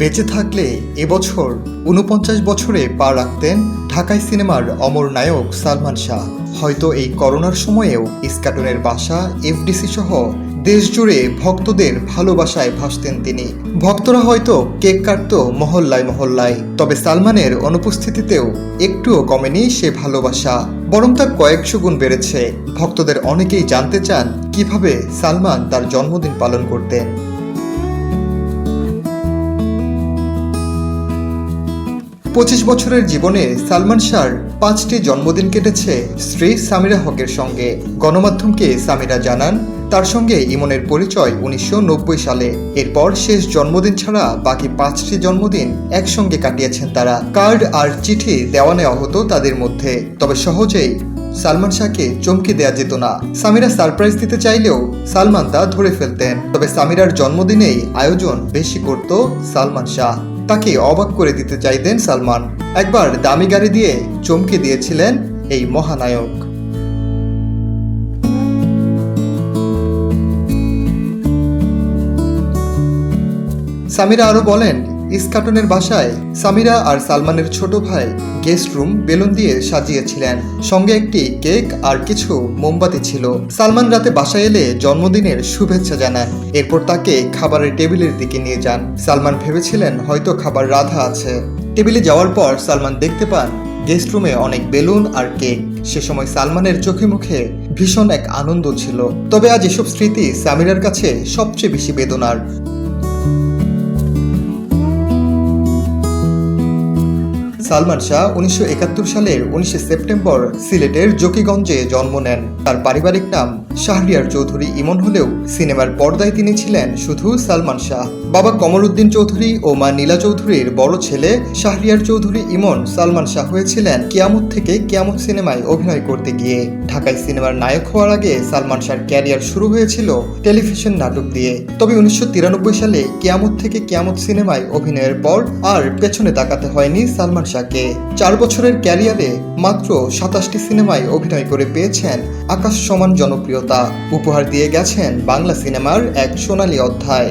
বেঁচে থাকলে এবছর উনপঞ্চাশ বছরে পা রাখতেন ঢাকাই সিনেমার অমর নায়ক সালমান শাহ। হয়তো এই করোনার সময়েও ইস্কাটনের বাসা, এফডিসি সহ দেশ জুড়ে ভক্তদের ভালোবাসায় ভাসতেন তিনি। ভক্তরা হয়তো কেক কাটত মহল্লায় মহল্লায়, তবে সালমানের অনুপস্থিতিতেও একটুও কমেনি সে ভালোবাসা। বরং তা কয়েকশো গুণ বেড়েছে। ভক্তদের অনেকেই জানতে চান কীভাবে সালমান তার জন্মদিন পালন করতেন। পঁচিশ বছরের জীবনে সালমান শাহর পাঁচটি জন্মদিন কেটেছে স্ত্রী সামিরা হকের সঙ্গে। গণমাধ্যমকে সামিরা জানান, তার সঙ্গে ইমনের পরিচয় উনিশশো নব্বই সালে। এরপর শেষ জন্মদিন ছাড়া বাকি পাঁচটি জন্মদিন একসঙ্গে কাটিয়েছেন তারা। কার্ড আর চিঠি দেওয়া নেওয়া হতো তাদের মধ্যে। তবে সহজেই সালমান শাহকে চমকে দেয়া যেত না। সামিরা সারপ্রাইজ দিতে চাইলেও সালমান তা ধরে ফেলতেন। তবে সামিরার জন্মদিনেই আয়োজন বেশি করত সালমান শাহ। তাকে অবাক করে দিতে চাইতেন সালমান। একবার দামি গাড়ি দিয়ে চমকে দিয়েছিলেন এই মহানায়ক। সামিরা আরও বলেন ইস্কাটনের বাসায় সামিরা আর সালমানের ছোট ভাই গেস্ট রুম বেলুন দিয়ে সাজিয়েছিলেন। সঙ্গে একটি কেক আর কিছু মোমবাতি ছিল। সালমান রাতে বাসায় এলে জন্মদিনের শুভেচ্ছা জানান। এরপর তাকে খাবারের টেবিলের দিকে নিয়ে যান। সালমান ভেবেছিলেন হয়তো খাবার রাধা আছে। টেবিলে যাওয়ার পর সালমান দেখতে পান গেস্ট রুমে অনেক বেলুন আর কেক। সে সময় সালমানের চোখে মুখে ভীষণ এক আনন্দ ছিল। তবে আজ এসব স্মৃতি সামিরার কাছে সবচেয়ে বেশি বেদনার। সালমান শাহ উনিশশো একাত্তর সালের উনিশে সেপ্টেম্বর সিলেটের জকিগঞ্জে জন্ম নেন। তার পারিবারিক নাম শাহরিয়ার চৌধুরী ইমন হলেও সিনেমার পর্দায় তিনি ছিলেন শুধু সালমান শাহ। বাবা কমরুদ্দিন চৌধুরী ও মা নীলা চৌধুরীর বড় ছেলে শাহরিয়ার চৌধুরী ইমন সালমান শাহ হয়েছিলেন কিয়ামত থেকে কিয়ামত সিনেমায় অভিনয় করতে গিয়ে। ঢাকায় সিনেমার নায়ক হওয়ার আগে সালমান শাহর ক্যারিয়ার শুরু হয়েছিল টেলিভিশন নাটক দিয়ে। তবে উনিশশো তিরানব্বই সালে কিয়ামত থেকে কিয়ামত সিনেমায় অভিনয়ের পর আর পেছনে তাকাতে হয়নি সালমান শাহকে চার বছরের ক্যারিয়ারে মাত্র সাতাশটি সিনেমায় অভিনয় করে পেয়েছেন আকাশ সমান জনপ্রিয়তা। উপহার দিয়ে গেছেন বাংলা সিনেমার এক সোনালী অধ্যায়।